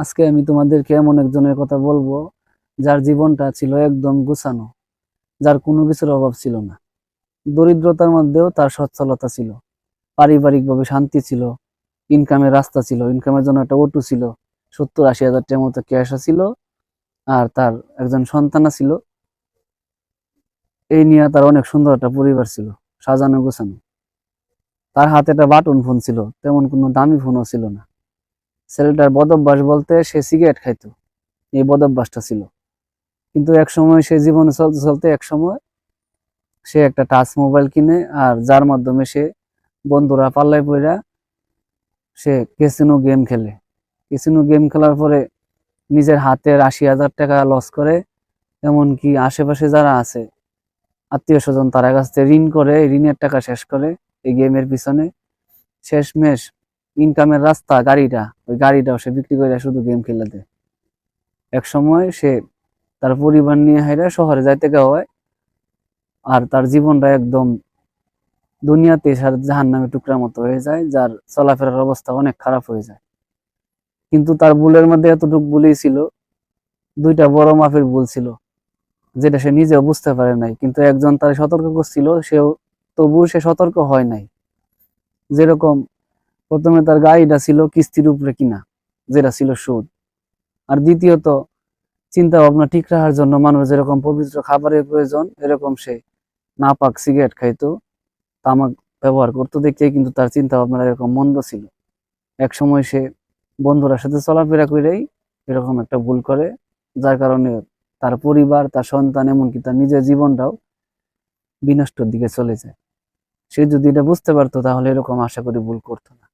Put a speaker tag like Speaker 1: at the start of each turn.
Speaker 1: আজকে আমি তোমাদেরকে এমন একজনের কথা বলব যার জীবনটা ছিল একদম গুছানো, যার কোনো কিছুর অভাব ছিল না। দরিদ্রতার মধ্যেও তার সচ্ছলতা ছিল, পারিবারিকভাবে শান্তি ছিল ইনকামের রাস্তা ছিল ইনকামের জন্য একটা অটু ছিল, সত্তর আশি হাজার টাকার মতো ক্যাশ ছিল, আর তার একজন সন্তান ছিল। এই নিয়ে তার অনেক সুন্দর একটা পরিবার ছিল সাজানো গোছানো তার হাতে একটা বাটন ফোন ছিল, তেমন কোনো দামি ফোনও ছিল না। ছেলেটার বদভ্যাস বলতে সে সিগারেট খাইতো। এই বদভ্যাসটা ছিল। কিন্তু এক সময় সে জীবনে চলতে চলতে এক সময় সে একটা টাচ মোবাইল কিনে আর যার মাধ্যমে সে বন্ধুরা পাল্লায় পড়া সে কেসিনো গেম খেলে। কেসিনো গেম খেলার পরে নিজের হাতের আশি হাজার টাকা লস করে, এমনকি আশেপাশে যারা আছে আত্মীয় স্বজন তারা কাছ থেকে ঋণ করে, ঋণের টাকা শেষ করে এই গেমের পিছনে। শেষমেশ ইনকামের রাস্তা, গাড়িটা, ওই গাড়িটাও সে বিক্রি করে শুধু গেম খেলে দেয় এক সময় সে তার পরিবার নিয়ে হাইরা শহরে যাইতে হয় আর তার জীবনটা একদম দুনিয়াতে জাহান নামে টুকরা মতো হয়ে যায়, যার চলাফেরার অবস্থা অনেক খারাপ হয়ে যায়। কিন্তু তার ভুলের মধ্যে এতটুকু ভুলই ছিল, দুইটা বড় মাপের ভুল ছিল, যেটা সে নিজেও বুঝতে পারে নাই। কিন্তু একজন তার সতর্ক করছিল, সেও তবুও সে সতর্ক হয় নাই। যেরকম প্রথমে তার গাড়িটা ছিল কিস্তির উপরে কিনা, যেটা ছিল সুদ। আর দ্বিতীয়ত চিন্তা ভাবনা ঠিক রাখার জন্য মানুষ যেরকম পবিত্র খাবারের প্রয়োজন, এরকম সে নাপাক সিগারেট খাইতো, তামাক ব্যবহার করতো দেখতে কিন্তু তার চিন্তা ভাবনা এরকম মন্দ ছিল। এক সময় সে বন্ধুরা সাথে চলাফেরা করেই এরকম একটা ভুল করে, যার কারণে তার পরিবার, তার সন্তান, এমনকি তার নিজের জীবনটাও বিনষ্টর দিকে চলে যায়। সে যদি এটা বুঝতে পারতো, তাহলে এরকম আশা করি ভুল করতো না।